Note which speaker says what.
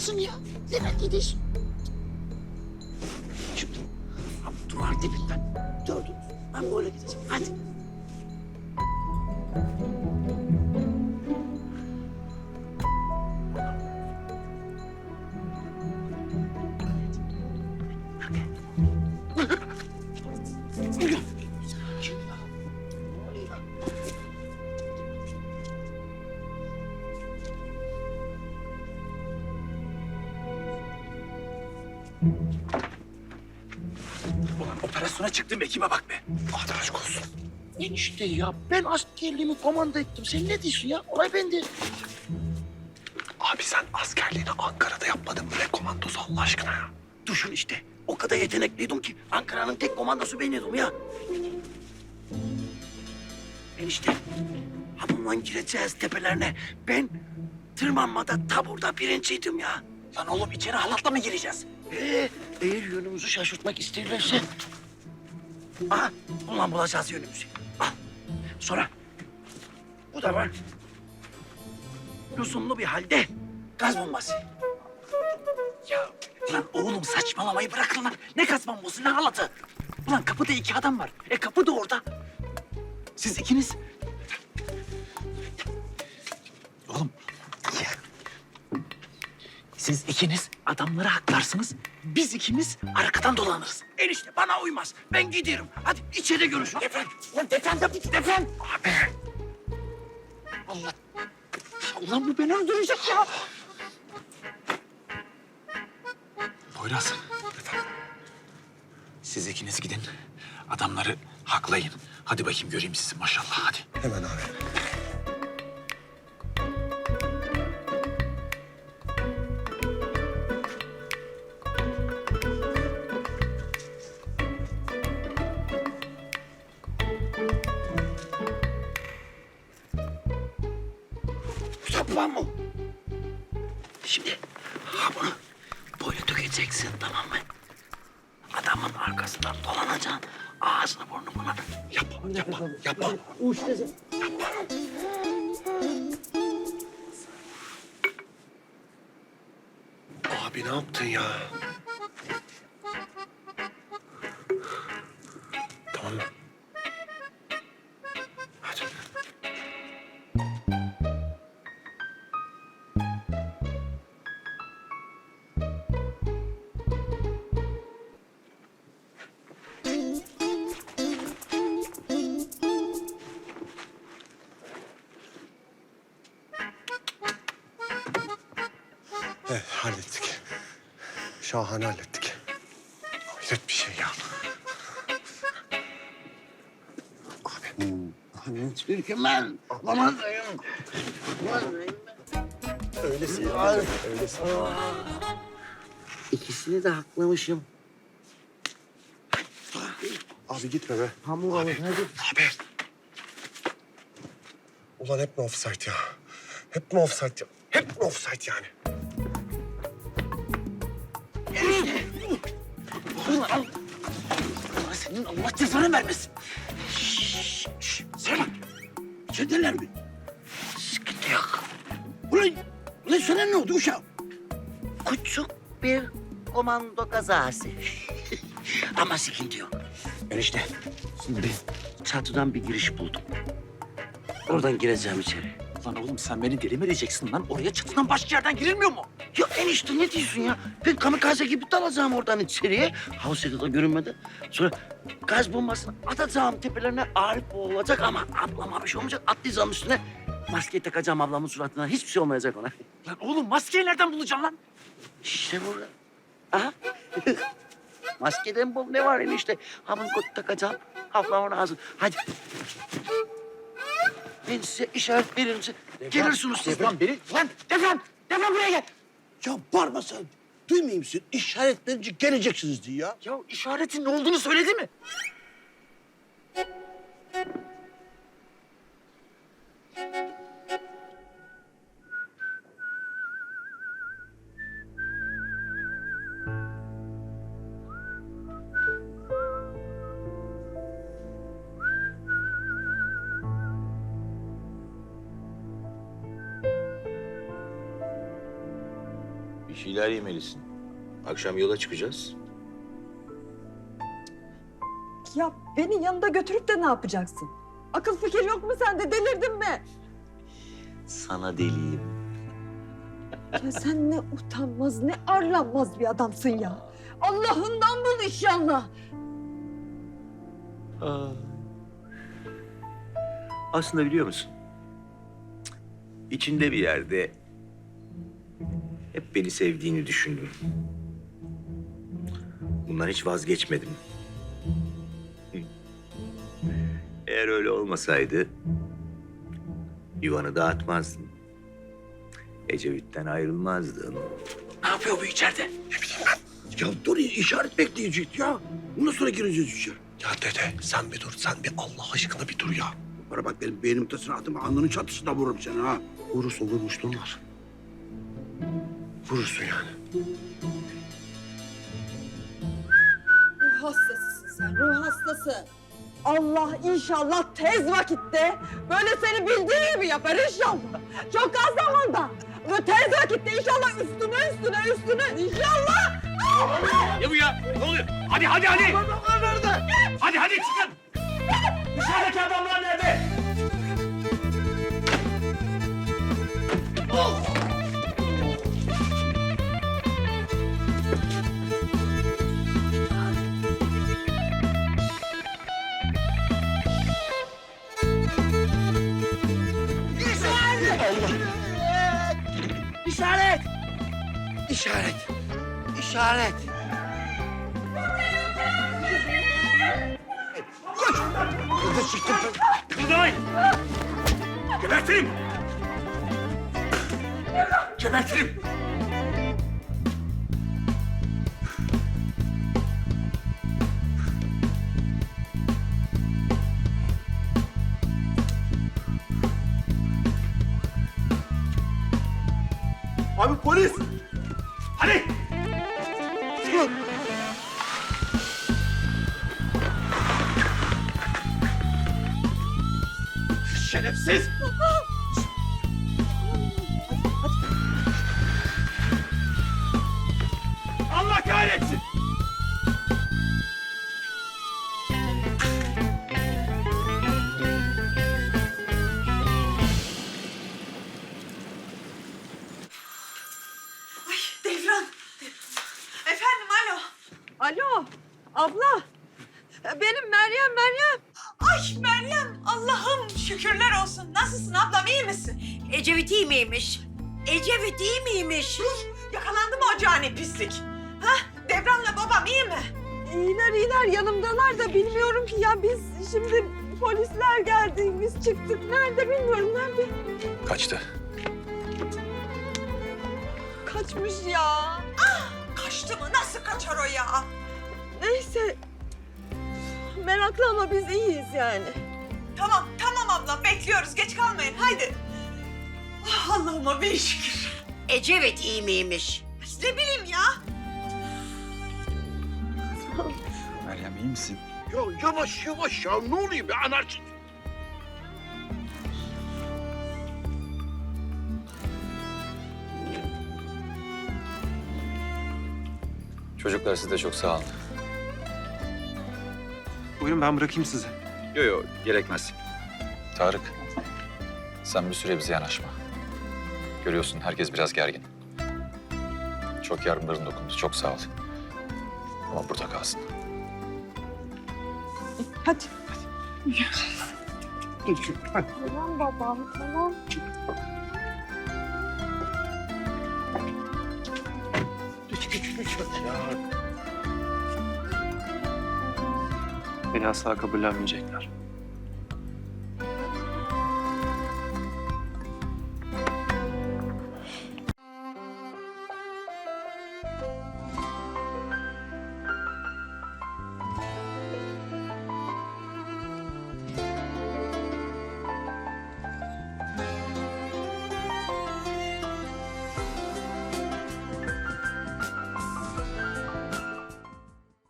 Speaker 1: diyorsun ya? Levent diyorsun. Şimdi duvar dibinden dördünüz. Ben böyle gideceğim. Hadi.
Speaker 2: Ulan operasyona çıktım ekibe bak be.
Speaker 1: Hadi aşk olsun. Enişte ya ben askerliğimi komanda ettim. Sen ne diyorsun ya? Olay bende.
Speaker 2: Abi sen askerliğini Ankara'da yapmadın mı? Ne komandosu Allah aşkına ya?
Speaker 1: Düşün işte. O kadar yetenekliydim ki Ankara'nın tek komandosu beniydim ya. Enişte, ha bununla gireceğiz tepelerine. Ben tırmanmada taburda birinciydim ya.
Speaker 2: Lan oğlum içeri halatla mı gireceğiz?
Speaker 1: Ee, eğer yönümüzü şaşırtmak isterlerse... Aha, bununla bulacağız yönümüzü. Sonra bu da var. Lüzumlu bir halde gaz bombası.
Speaker 2: Ya lan oğlum saçmalamayı bırakın lan. Ne kasman bozu ne halatı? Ulan kapıda iki adam var. E kapı da orada. Siz ikiniz... Oğlum... Siz ikiniz adamları haklarsınız. Biz ikimiz arkadan dolanırız.
Speaker 1: Enişte bana uymaz. Ben gidiyorum. Hadi içeride görüşürüz.
Speaker 2: Defen! Lan defen de defen! Abi! Allah! Ulan bu beni öldürecek ya! Poyraz. Siz ikiniz gidin. Adamları haklayın. Hadi bakayım göreyim sizi maşallah hadi.
Speaker 3: Hemen abi.
Speaker 1: Saplan mı? Şimdi ha bunu böyle dökeceksin tamam mı? Adamın arkasından dolanacaksın. Ağzını burnunu buna.
Speaker 2: Yapma, yapma, yapma.
Speaker 3: Abi ne yaptın ya? Şahane hallettik. Hayret bir şey ya. Abi.
Speaker 1: Türkmen. Komandayım. Komandayım.
Speaker 3: Öylesin abi. Öylesin.
Speaker 1: İkisini de haklamışım.
Speaker 3: Abi gitme be.
Speaker 1: Hamur alın hadi.
Speaker 3: Abi. Ulan hep mi offside ya? Hep mi offside ya? Hep mi offside yani?
Speaker 2: Ulan senin Allah cezanı vermesin.
Speaker 1: Selman. İçerideler mi? Sıkıntı yok. Ulan, ulan sana ne oldu uşağım? Küçük bir komando kazası. Ama sıkıntı yok. Enişte, şimdi çatıdan bir giriş buldum. Oradan gireceğim içeri.
Speaker 2: Lan oğlum sen beni deli mi edeceksin lan? Oraya çatıdan başka yerden girilmiyor mu?
Speaker 1: Ya enişte ne diyorsun ya? Ben kamikaze gibi dalacağım oradan içeriye. Havuz yakında görünmeden. Sonra gaz bombasını atacağım tepelerine. Arif boğulacak ama ablama bir şey olmayacak. Atlayacağım üstüne. Maskeyi takacağım ablamın suratına. Hiçbir şey olmayacak ona.
Speaker 2: Lan oğlum maskeyi nereden bulacaksın lan?
Speaker 1: İşte burada. Aha. Maskeden bol ne var enişte? Ha bunu takacağım. Ablamın ağzı. Hadi. Ben size işaret veririm. size. Gelirsiniz siz. de.
Speaker 2: Lan beni... Lan Defran! Defran buraya gel!
Speaker 4: Ya bağırma sen. Duymuyor musun? İşaretlerince geleceksiniz diye ya.
Speaker 2: Ya işaretin ne olduğunu söyledi mi?
Speaker 5: Şeyler yemelisin. Akşam yola çıkacağız.
Speaker 6: Ya beni yanında götürüp de ne yapacaksın? Akıl fikir yok mu sende? Delirdin mi?
Speaker 5: Sana deliyim.
Speaker 6: Ya sen ne utanmaz, ne arlanmaz bir adamsın ya. Allah'ından bul inşallah.
Speaker 5: Aa. Aslında biliyor musun? İçinde bir yerde hep beni sevdiğini düşündüm. Bundan hiç vazgeçmedim. Eğer öyle olmasaydı yuvanı dağıtmazdın. Ecevit'ten ayrılmazdın.
Speaker 2: Ne yapıyor bu içeride?
Speaker 4: Ya dur işaret bekleyecek ya. Bundan sonra gireceğiz içeri.
Speaker 3: Ya dede sen bir dur. Sen bir Allah aşkına bir dur ya.
Speaker 4: Bana bak benim beynim tasını atma. Alnının çatısına vururum seni ha.
Speaker 3: Vurursun vurmuşluğun var. Vurursun yani.
Speaker 6: Ruh hastasısın sen, ruh hastası. Allah inşallah tez vakitte böyle seni bildiği gibi yapar inşallah. Çok az zamanda. Böyle tez vakitte inşallah üstüne üstüne üstüne inşallah.
Speaker 2: Ne bu ya? Ne oluyor? Hadi hadi hadi. nerede? Hadi hadi çıkın. Dışarıdaki adamlar nerede?
Speaker 1: İşaret! İşaret! İşaret!
Speaker 4: Kızı çıktım.
Speaker 2: Kıpırdamayın. Gebertirim. Gebertirim.
Speaker 4: Abi polis.
Speaker 2: Hadi. Şerefsiz. Allah kahretsin.
Speaker 6: Meryem Meryem.
Speaker 7: Ay Meryem Allah'ım şükürler olsun. Nasılsın ablam iyi misin? Ecevit iyi miymiş? Ecevit iyi miymiş? Yakalandı mı o cani pislik? Ha? Devran'la babam iyi mi?
Speaker 6: İyiler iyiler yanımdalar da bilmiyorum ki ya biz şimdi polisler geldi biz çıktık nerede bilmiyorum nerede
Speaker 3: Kaçtı.
Speaker 6: kaçmış ya. Meraklı ama biz iyiyiz yani.
Speaker 7: Tamam tamam ablam bekliyoruz geç kalmayın haydi. Ah, Allah'ıma bir şükür.
Speaker 8: Ecevit iyi miymiş?
Speaker 7: Ne bileyim ya.
Speaker 2: Meryem iyi misin?
Speaker 4: Ya yavaş yavaş ya. Ne oluyor be anarşist?
Speaker 9: Çocuklar siz de çok sağ olun.
Speaker 10: Buyurun ben bırakayım sizi.
Speaker 9: Yok yok gerekmez. Tarık sen bir süre bize yanaşma. Görüyorsun herkes biraz gergin. Çok yardımların dokundu çok sağ ol. Ama burada kalsın.
Speaker 6: Hadi. Tamam babam tamam.
Speaker 4: Geç geç geç ya.
Speaker 10: Beni asla kabullenmeyecekler.